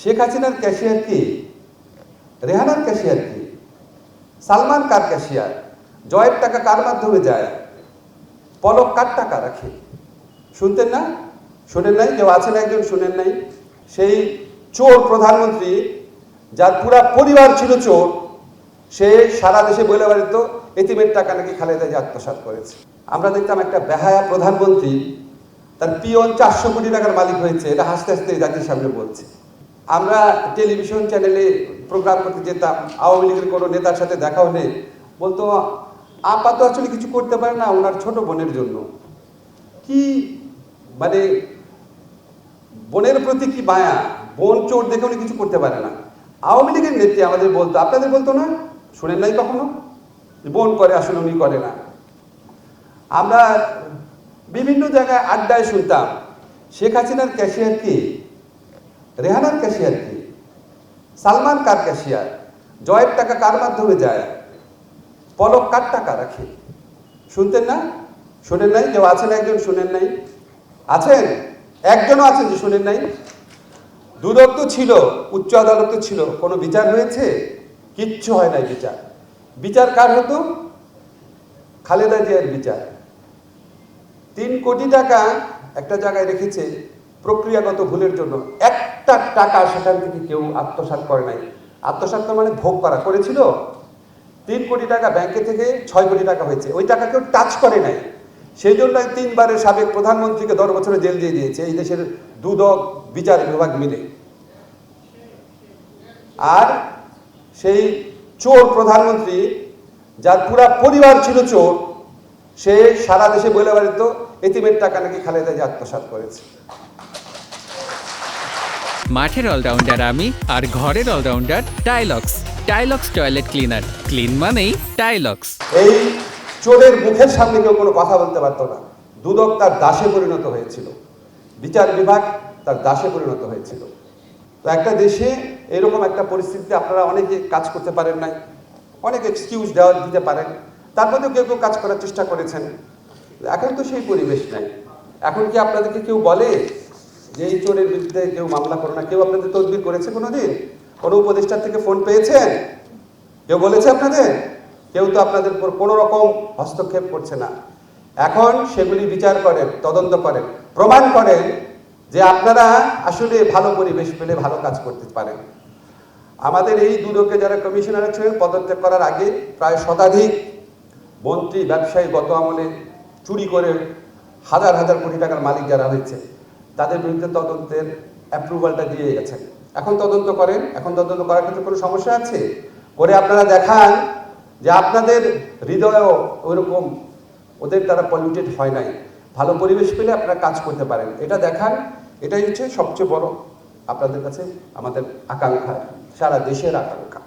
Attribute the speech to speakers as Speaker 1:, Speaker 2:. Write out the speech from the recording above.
Speaker 1: শেখ হাসিনার ক্যাশিয়ার কি? রেহানার ক্যাশিয়ার কি? সালমান কার ক্যাশিয়ার জয়ের টাকা কার মাধ্যমে যায়? পলক কার টাকা রাখে? শুনতেন না? শোনেন নাই? কেউ আছেন একজন? শোনেন নাই? সেই চোর প্রধানমন্ত্রী, যার পুরা পরিবার ছিল চোর, সে সারা দেশে বলে বেড়াত এতিমের টাকা নাকি খালেদা যে আত্মসাৎ করেছে। আমরা দেখতাম একটা বেহায়া প্রধানমন্ত্রী, তার পিয়ন চারশো কোটি টাকার মালিক হয়েছে, এটা হাসতে হাসতে জাতির সামনে বলছে। আমরা টেলিভিশন চ্যানেলে প্রোগ্রাম করতে যেতাম, আওয়ামী লীগের কোনো নেতার সাথে দেখা হলে বলতো, আপা তো আসলে কিছু করতে পারে না ওনার ছোট বোনের জন্য। কি মানে বোনের প্রতি কি মায়া? বোন চোর দেখে উনি কিছু করতে পারে না। আওয়ামী লীগের নেত্রী আমাদের বলতো, আপনাদের বলতো না? শুনেন নাই কখনো? বোন করে, আসলে উনি করে না। আমরা বিভিন্ন জায়গায় আড্ডায় শুনতাম। শেখ হাসিনার ক্যাশিয়ার কি? রেহানার ক্যাশিয়ার কি? সালমান কার ক্যাশিয়ার? জয়ের টাকা কার মাধ্যমে যায়? পলক কার টাকা রাখে? শুনতেন না? শুনেন নাই? কেউ আছেন একজন? শুনেন নাই? আছেন? একজনও আছেন যে শুনেন নাই? দুদক তো ছিল, উচ্চ আদালত তো ছিল। কোনো বিচার হয়েছে? কিচ্ছু হয় নাই বিচার। বিচার কার হতো? খালেদা জিয়ার বিচার। তিন কোটি টাকা একটা জায়গায় রেখেছে প্রক্রিয়াগত ভুলের জন্য। একটা টাকা সেখান থেকে কেউ আত্মসাৎ করে নাই। আত্মসাৎ তো মানে ভোগ করা, করেছিল? তিন কোটি টাকা ব্যাংকে থেকে ছয় কোটি টাকা হয়েছে। ওই টাকা কেউ টাচ করে নাই। সেই জন্য তিনবারের সাবেক প্রধানমন্ত্রীকে দশ বছরে জেল দিয়ে দিয়েছে। এই দেশের দুদক, বিচার বিভাগ মিলে। আর সেই চোর প্রধানমন্ত্রী, যার পুরা পরিবার ছিল চোর, সে সারা দেশে বলে বেড়াত, এতিমের টাকা নাকি খালেদা যে আত্মসাৎ করেছে।
Speaker 2: মাঠের অলরাউন্ডার আমি আর ঘরের allrounder Tylox. Tylox toilet cleaner. Clean মানেই টাইলক্স।
Speaker 1: এই চোরের মুখের সামনে কেউ কোনো কথা বলতে পারতো না। দুদক তার দাসে পরিণত হয়েছিল। বিচার বিভাগ তার দাসে পরিণত হয়েছিল। তো একটা দেশে এরকম একটা পরিস্থিতিতে আপনারা অনেকে কাজ করতে পারেন নাই। অনেক এক্সকিউজ দেওয়া দিতে পারেন। তার মধ্যেও কেউ কেউ কাজ করার চেষ্টা করেছেন। এখন তো সেই পরিবেশ নাই। এখন কি আপনাদেরকে কেউ বলে যে এই চোরের বিরুদ্ধে কেউ মামলা করো না, কেউ আপনাদের তদবির করেছে কোনোদিন? কোনো উপদেষ্টার থেকে ফোন পেয়েছেন? কেউ বলেছে আপনাদের? কেউ তো আপনাদের উপর কোনো রকম হস্তক্ষেপ করছে না। এখন সেগুলি বিচার করেন, তদন্ত করেন, প্রমাণ করেন যে আপনারা আসলে ভালো পরিবেশ পেলে ভালো কাজ করতে পারেন। আমাদের এই দুদকে যারা কমিশনার ছিলেন পদত্যাগ করার আগে প্রায় শতাধিক মন্ত্রী, ব্যবসায়ী গত আমলে চুরি করে হাজার হাজার কোটি টাকার মালিক যারা হয়েছে তাদের বিরুদ্ধে তদন্তের অ্যাপ্রুভালটা দিয়ে গেছেন এখন তদন্ত করেন, এখন তদন্ত করার ক্ষেত্রে কোনো সমস্যা আছে? করে আপনারা দেখান যে আপনাদের হৃদয়ও ওইরকম, ওদের দ্বারা পলিউটেড হয় নাই। ভালো পরিবেশ পেলে আপনারা কাজ করতে পারেন। এটা দেখান, এটাই হচ্ছে সবচেয়ে বড় আপনাদের কাছে আমাদের আকাঙ্ক্ষা, সারা দেশের আকাঙ্ক্ষা।